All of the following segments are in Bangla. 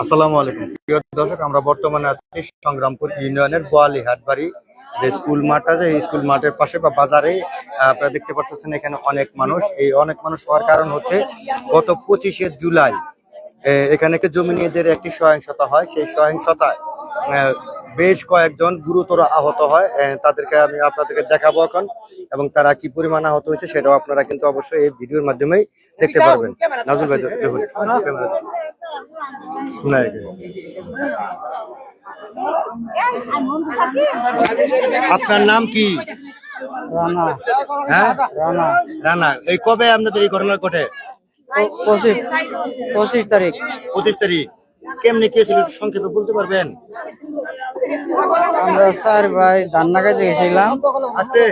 আসসালামু আলাইকুম। প্রিয় দর্শক আমরা বর্তমানে আছি সংগ্রামপুর ইউনিয়নের বোয়ালি হাটবাড়ি যে স্কুল মাঠ আছে এই স্কুল মাঠের পাশে বা বাজারে আপনারা দেখতে পাচ্ছেন এখানে অনেক মানুষ। এই অনেক মানুষ হওয়ার কারণ হচ্ছে গত পঁচিশে জুলাই এখানে একটি জমি নিয়ে যে একটি সহিংসতা হয় সেই সহিংসতায় বেশ কয়েকজন গুরুতর আহত হয়। তাদেরকে আমি আপনাদেরকে দেখাবো এখন এবং তারা কি পরিমাণ আহত হয়েছে সেটাও আপনারা কিন্তু অবশ্যই এই ভিডিওর মাধ্যমেই দেখতে পারবেন। নাজুল ভাই আপনার নাম কি? রানা। হ্যাঁ? রানা। এই কবে আপনাদের এই ঘটনা ঘটে? পঁচিশ তারিখ। পঁচিশ তারিখ। কেমনি কি ছিল সংক্ষেপে বলতে পারবেন? আমরা চার ভাই ধান্না খেতে গেছিলাম। আস্তে।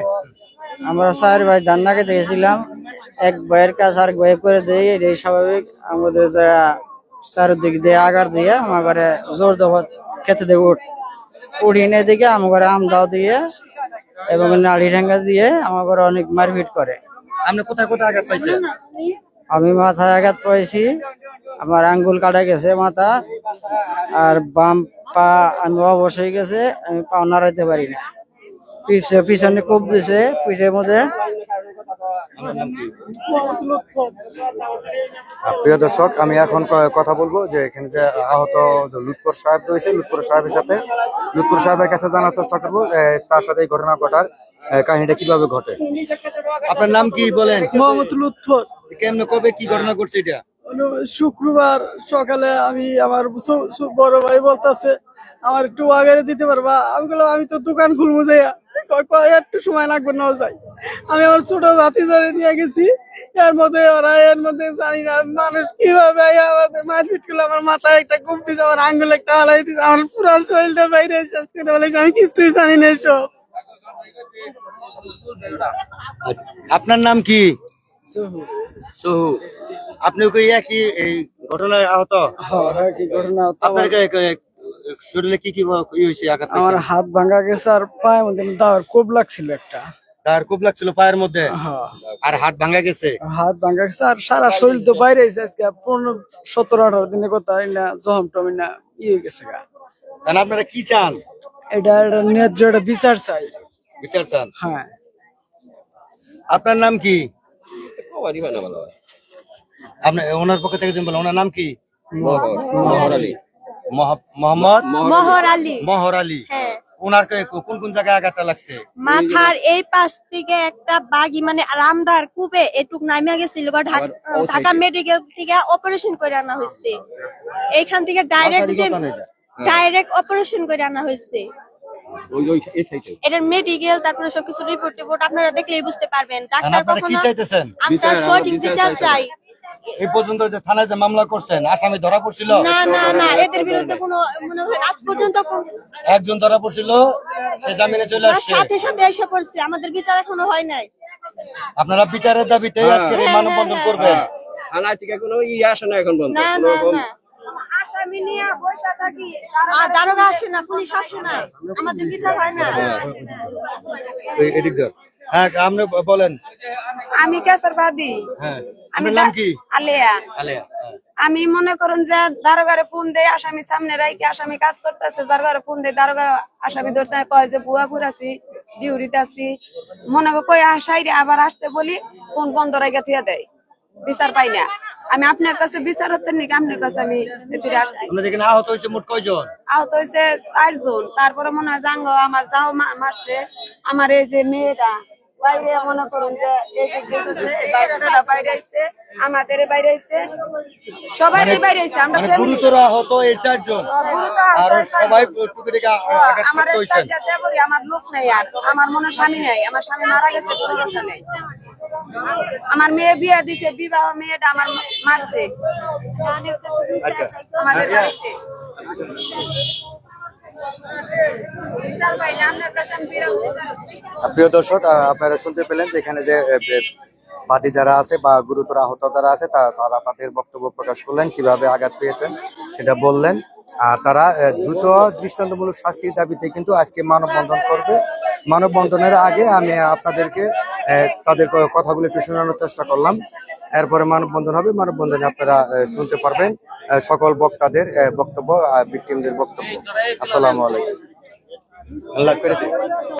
আমরা চার ভাই ধান্না খেতে গেছিলাম। এক ভাইয়ের কাজ আর ভাই করে দেই এটাই স্বাভাবিক। আমাদের যারা চারিদিক দিয়ে আগার দিয়ে আমার ঘরে জোর দেওয়া খেতে দেবো উঠ এনে দিকে আমার ঘরে আম দাও দিয়ে এবং নাড়ি ঠেঙ্গা দিয়ে আমার ঘরে অনেক মারপিট করে। আপনি কোথায় কোথায় আঘাত পাইছেন? আমি মাথায় আঘাত পাইছি আমার আঙ্গুল কাটা গেছে মাথা আর বাম পা আমি অবশ হয়ে গেছে আমি পা নাড়াইতে পারি না। পিছনে কোপ দিছে পিঠের মধ্যে প্রিয় দর্শক আমি এখন কথা বলব যে এখানে যে আহত লুৎপর সাহেব রয়েছে লুৎপর সাহেবের সাথে। লুৎপুর সাহেবের কাছে জানার চেষ্টা করব আহ, তার সাথে এই ঘটনা ঘটার কাহিনীটা কীভাবে ঘটে। আপনার নাম কি বলেন? মোহাম্মদ লুৎফর। কেমনে কবে কি ঘটনা ঘটছে এটা? শুক্রবার সকালে আমি আমার বড় ভাই বলতেছে আমার একটু আগে দিতে পারবা? আমি বললাম আমি তো দোকান খুলবো যাইয়া। কয়, কয়, একটু সময় লাগবে না যাই। আমি আমার ছোট ভাতিজারে নিয়ে গেছি। এর মধ্যে ওরা এর মধ্যে জানি না মানুষ কীভাবে আমাদের মারপিট করল। আমার মাথায় একটা কুপ দিছে আমার আঙ্গুল একটা হালাই দিছে আমার পুরো শরীরটা বাইরে শেষ করে বলেছে আমি কিছুই জানি না এসব। আচ্ছা, আপনার নাম কি? সোহু। আপনি কি একই এই ঘটনায় আহত? হ্যাঁ, ঘটনা আপনার কে- কে- শরীরে কি কি হয়েছে? আমার হাত ভাঙা গেছে আর পায়ের মধ্যে দাওয়ার কোপ লাগছিল একটা। তার খুব লাগছিল পায়ের মধ্যে। হ্যাঁ। আর হাত ভাঙা গেছে। হাত ভাঙা গেছে আর সারা শরীর তো বাইরে আজকে। পনেরো সতেরো আঠারো দিনের কথা না জহম টম না ইয়ে গেছে গা। তাহলে আপনারা কি চান? এটা এটা ন্যায্য একটা বিচার চাই। বিচার চান? হ্যাঁ। আপনার নাম কি? আপনি ওনার পক্ষ থেকে বলেন ওনার নাম কি? মহ- মোহাম্মদ? মোহর আলী। মহর আলী। হ্যাঁ। ওনার কোন কোন জায়গায় আঘাতটা লাগছে? মাথার এই পাশ থেকে একটা বাগি মানে রামদার কুপে এটুক নামিয়া গেছিল বা ঢাকা মেডিকেল থেকে অপারেশন করে আনা হয়েছে। এইখান থেকে ডাইরেক্ট যে ডাইরেক্ট অপারেশন করে আনা হয়েছে। এটার মেডিকেল তারপরে সবকিছু রিপোর্ট টিপোর্ট আপনারা দেখলেই বুঝতে পারবেন। ডাক্তার কখনো আমরা সঠিক বিচার চাই। এই পর্যন্ত যে থানায় যে মামলা করছেন আসামি ধরা পড়ছিল? না না না এদের বিরুদ্ধে কোনো মনে হয় আজ পর্যন্ত একজন ধরা পড়ছিল সে জামিনে চলে আসছে? সাথে সাথে এসে পড়ছে আমাদের বিচার এখনও হয় নাই। আপনারা বিচারের দাবিতে আজকে এই হ্যাঁ, মানববন্ধন হ্যাঁ, করবেন। থানা থেকে কোনো ই আসে না এখন পর্যন্ত না না না। আর দারোগা আসে না পুলিশ আসে না। আমাদের বিচার হয় না। এদিক। হ্যাঁ আপনি বলেন। আমি কেসার বাদী হ্যাঁ আমি নাম কি? আলিয়া। আলিয়া হ্যাঁ। আমি মনে করুন যে দারোগারে ফোন দেয় আসামি সামনে রাইকে আসামি কাজ করতেছে দারোগারে ফোন দেয় দারোগা আসামি ধরতে কয় যে বুয়াপুর আছি ডিউরিতে আছি। মনে কই আসাই আবার আসতে বলি ফোন বন্ধ রাইকে থুয়ে দেয় বিচার পাই না। আমি আপনার কাছে বিচার হতেন নাকি আপনার কাছে আমি এতে আসছি। আহত হয়েছে মোট কয়জন? আহত হয়েছে চারজন। তারপরে মনে হয় জাঙ্গ আমার যাও মারছে। আমার এই যে মেয়েটা বাইরে মনে করুন যে এই যে যেতেছে, বাইরে আইছে আমাদের বাইরে আইছে সবাই বাইরে আইছে আমরা মানে। গুরুতর আহত এই চারজন। আর সবাই টুকিটাকি আঘাত আমার লোক নেই আর আমার মনে স্বামী নেই আমার স্বামী মারা গেছে কোনো নেই। আমার মেয়ে বিয়ে দিছে বিবাহ মেয়েটা আমার মারছে। আমাদের বাড়িতে। প্রিয় দর্শক আপনারা শুনতে পেলেন যে এখানে যে বাদী যারা আছে বা গুরুতর আহত যারা আছে তারা তাদের বক্তব্য প্রকাশ করলেন, কীভাবে আঘাত পেয়েছেন সেটা বললেন। আর তারা দ্রুত দৃষ্টান্তমূলক শাস্তির দাবিতে কিন্তু আজকে মানববন্ধন করবে। মানববন্ধনের আগে আমি আপনাদেরকে তাদের কথাগুলো একটু শোনানোর চেষ্টা করলাম। এরপরে মানববন্ধন হবে। মানববন্ধনে আপনারা শুনতে পারবেন সকল বক্তাদের বক্তব্য ভিক্টিমদের বক্তব্য। আসসালামু আলাইকুম। আল্লাহ